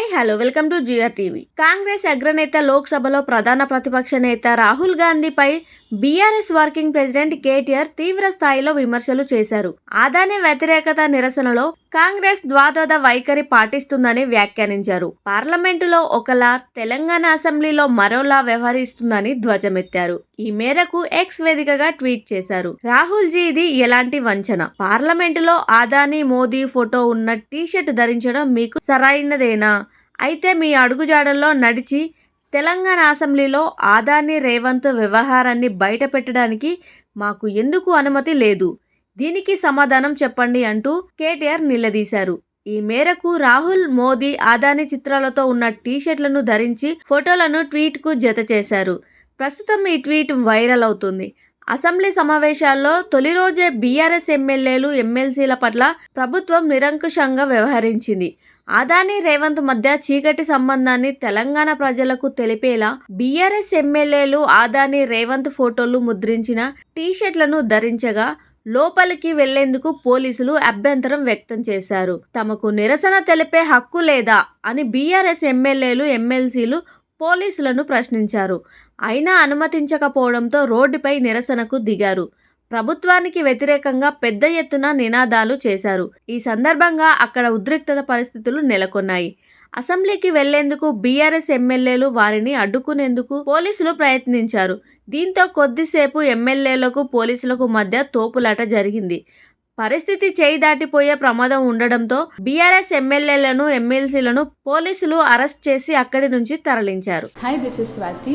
Hi hello welcome to GR TV. Congress అగ్రనేత లోక్సభలో ప్రధాన ప్రతిపక్ష నేత రాహుల్ గాంధీపై బీఆర్ఎస్ వర్కింగ్ ప్రెసిడెంట్ కేటీఆర్ తీవ్ర స్థాయిలో విమర్శలు చేశారు. ఆదాని వ్యతిరేకత నిరసనలో కాంగ్రెస్ ద్వాదోద వైఖరి పాటిస్తుందని వ్యాఖ్యానించారు. పార్లమెంటులో ఒకలా తెలంగాణ అసెంబ్లీలో మరోలా వ్యవహరిస్తుందని ధ్వజమెత్తారు. ఈ మేరకు ఎక్స్ వేదికగా ట్వీట్ చేశారు. రాహుల్ జీ ఇది ఎలాంటి వంచన? పార్లమెంటులో ఆదాని మోదీ ఫోటో ఉన్న టీషర్ట్ ధరించడం మీకు సరైనదేనా? అయితే మీ అడుగుజాడల్లో నడిచి తెలంగాణ అసెంబ్లీలో ఆదాని రేవంత్ వ్యవహారాన్ని బయట పెట్టడానికి మాకు ఎందుకు అనుమతి లేదు? దీనికి సమాధానం చెప్పండి అంటూ కేటీఆర్ నిలదీశారు. ఈ మేరకు రాహుల్ మోదీ ఆదాని చిత్రాలతో ఉన్న టీషర్ట్లను ధరించి ఫోటోలను ట్వీట్కు జత చేశారు. ప్రస్తుతం ఈ ట్వీట్ వైరల్ అవుతుంది. అసెంబ్లీ సమావేశాల్లో తొలి రోజే బీఆర్ఎస్ ఎమ్మెల్యేలు ఎమ్మెల్సీల పట్ల ప్రభుత్వం నిరంకుశంగా వ్యవహరించింది. ఆదాని రేవంత్ మధ్య చీకటి సంబంధాన్ని తెలంగాణ ప్రజలకు తెలిపేలా బీఆర్ఎస్ ఎమ్మెల్యేలు ఆదాని రేవంత్ ఫోటోలు ముద్రించిన టీషర్ట్లను ధరించగా లోపలికి వెళ్ళేందుకు పోలీసులు అభ్యంతరం వ్యక్తం చేశారు. తమకు నిరసన తెలిపే హక్కు లేదా అని బీఆర్ఎస్ ఎమ్మెల్యేలు ఎమ్మెల్సీలు పోలీసులను ప్రశ్నించారు. అయినా అనుమతించకపోవడంతో రోడ్డుపై నిరసనకు దిగారు. ప్రభుత్వానికి వ్యతిరేకంగా పెద్ద ఎత్తున నినాదాలు చేశారు. ఈ సందర్భంగా అక్కడ ఉద్రిక్తత పరిస్థితులు నెలకొన్నాయి. అసెంబ్లీకి వెళ్ళేందుకు బీఆర్ఎస్ ఎమ్మెల్యేలు వారిని అడ్డుకునేందుకు పోలీసులు ప్రయత్నించారు. దీంతో కొద్దిసేపు ఎమ్మెల్యేలకు పోలీసులకు మధ్య తోపులాట జరిగింది. పరిస్థితి చేయి దాటిపోయే ప్రమాదం ఉండడంతో బీఆర్ఎస్ ఎమ్మెల్యేలను ఎమ్మెల్సీలను పోలీసులు అరెస్ట్ చేసి అక్కడి నుంచి తరలించారు. Hi this is Swathi